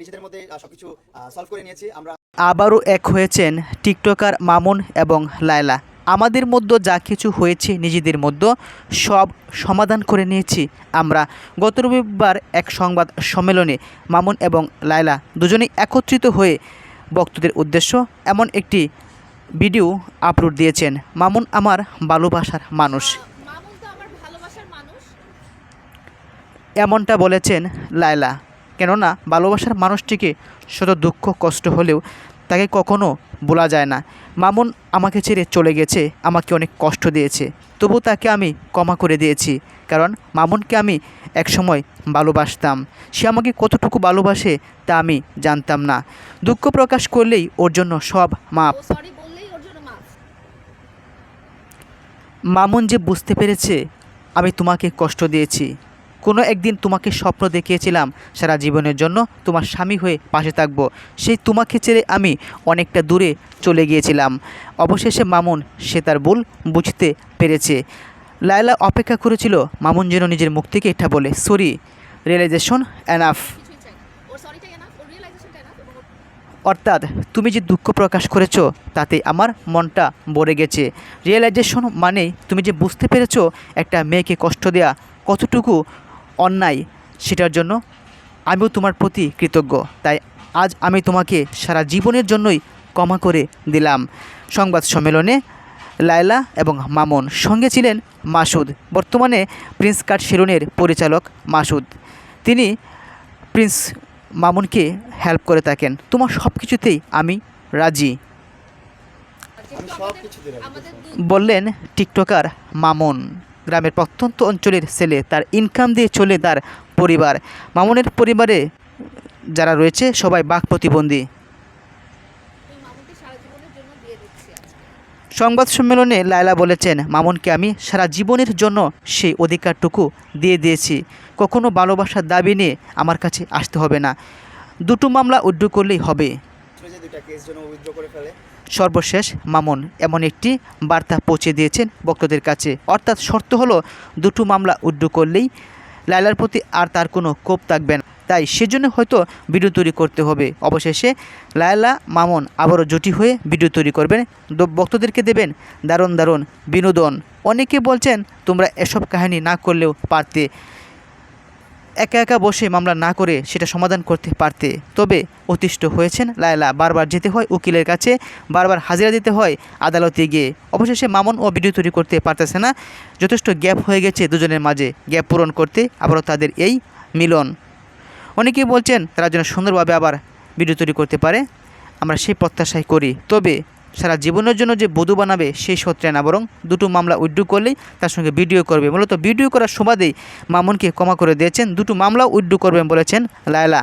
নিজেদের মধ্যে সবকিছু সলভ করে নিয়েছি। আমরা আবারও এক হয়েছেন টিকটকার মামুন এবং লায়লা। আমাদের মধ্যে যা কিছু হয়েছে নিজেদের মধ্যে সব সমাধান করে নিয়েছি আমরা। গত রবিবার এক সংবাদ সম্মেলনে মামুন এবং লায়লা দুজনেই একত্রিত হয়ে বক্তদের উদ্দেশ্য এমন একটি ভিডিও আপলোড দিয়েছেন। মামুন আমার ভালোবাসার মানুষ। মামুন তো আমার ভালোবাসার মানুষ। এমনটা বলেছেন লায়লা। কেননা ভালোবাসার মানুষটিকে শত দুঃখ কষ্ট হলেও তাকে কখনো বলা যায় না। মামুন আমাকে ছেড়ে চলে গেছে আমাকে অনেক কষ্ট দিয়েছে। তবু তাকে আমি ক্ষমা করে দিয়েছি কারণ মামুনকে আমি একসময় ভালোবাসতাম। সে আমাকে কতটুকু ভালোবাসে তা আমি জানতাম না। দুঃখ প্রকাশ করলেই ওর জন্য সব মাপ। মামুন যে বুঝতে পেরেছে আমি তোমাকে কষ্ট দিয়েছি। কোনো একদিন তোমাকে স্বপ্ন দেখিয়েছিলাম, সারা জীবনের জন্য তোমার স্বামী হয়ে পাশে থাকব। সেই তোমাকে ছেড়ে আমি অনেকটা দূরে চলে গিয়েছিলাম। অবশেষে মামুন, সে তার ভুল বুঝতে পেরেছে। লায়লা অপেক্ষা করেছিল, মামুন যেন নিজের মুখ থেকে এটা বলে সরি রিয়েলাইজেশন অ্যানাফ অর্থাৎ তুমি যে দুঃখ প্রকাশ করেছ, তাতে আমার মনটা ভরে গেছে। রিয়েলাইজেশন মানে তুমি যে বুঝতে পেরেছ, একটা মেয়েকে কষ্ট দেওয়া কতটুকু অন্যায় সেটার জন্য আমিও তোমার প্রতি কৃতজ্ঞ। তাই আজ আমি তোমাকে সারা জীবনের জন্যই ক্ষমা করে দিলাম। সংবাদ সম্মেলনে লায়লা এবং মামুন সঙ্গে ছিলেন মাসুদ বর্তমানে প্রিন্স কাট শিরোনের পরিচালক মাসুদ। তিনি প্রিন্স মামুনকে হেল্প করে থাকেন। তোমার সব কিছুতেই আমি রাজি বললেন টিকটকার মামুন। গ্রামের প্রত্যন্ত অঞ্চলের ছেলে তার ইনকাম দিয়ে চলে তার পরিবার। মামুনের পরিবারে যারা রয়েছে, সবাই বাক প্রতিবন্ধী। সংবাদ সম্মেলনে লায়লা বলেছেন, মামুনকে আমি সারা জীবনের জন্য সেই অধিকারটুকু দিয়ে দিয়েছি। কখনো ভালোবাসার দাবি নিয়ে আমার কাছে আসতে হবে না। দুটো মামলা উড্ডু করলেই হবে। সর্বশেষ মামুন এমন একটি বার্তা পৌঁছে দিয়েছেন ভক্তদের কাছে। অর্থাৎ শর্ত হলো, দুটো মামলা উড্ডু করলেই লায়লার প্রতি আর তার কোনো কোপ থাকবে না। তাই সেজন্য হয়তো ভিডিও তৈরি করতে হবে। অবশেষে লায়লা, মামুন আবারও জুটি হয়ে ভিডিও তৈরি করবেন। ভক্তদেরকে দেবেন দারুণ দারুণ বিনোদন। অনেকে বলছেন, তোমরা এসব কাহিনী না করলেও পারতে। একা একা বসে মামলা না করে সেটা সমাধান করতে পারতে। তবে অতিষ্ঠ হয়েছেন লায়লা। বারবার যেতে হয় উকিলের কাছে, বারবার হাজিরা দিতে হয় আদালতে গিয়ে। অবশেষে মামুন ও ভিডিও তৈরি করতে পারতেছে না। যথেষ্ট গ্যাপ হয়ে গেছে দুজনের মাঝে। গ্যাপ পূরণ করতে আবারও তাদের এই মিলন। অনেকেই বলছেন তারা যেন সুন্দরভাবে আবার ভিডিও তৈরি করতে পারে। আমরা সেই প্রত্যাশাই করি। তবে সারা জীবনের জন্য যে বধূ বানাবে, সেই সত্রে না, বরং দুটো মামলা উইড্রু করলেই তার সঙ্গে ভিডিও করবে। মূলত ভিডিও করার সুবাদেই মামুনকে ক্ষমা করে দিয়েছেন। দুটো মামলা উইড্রু করবেন বলেছেন লায়লা।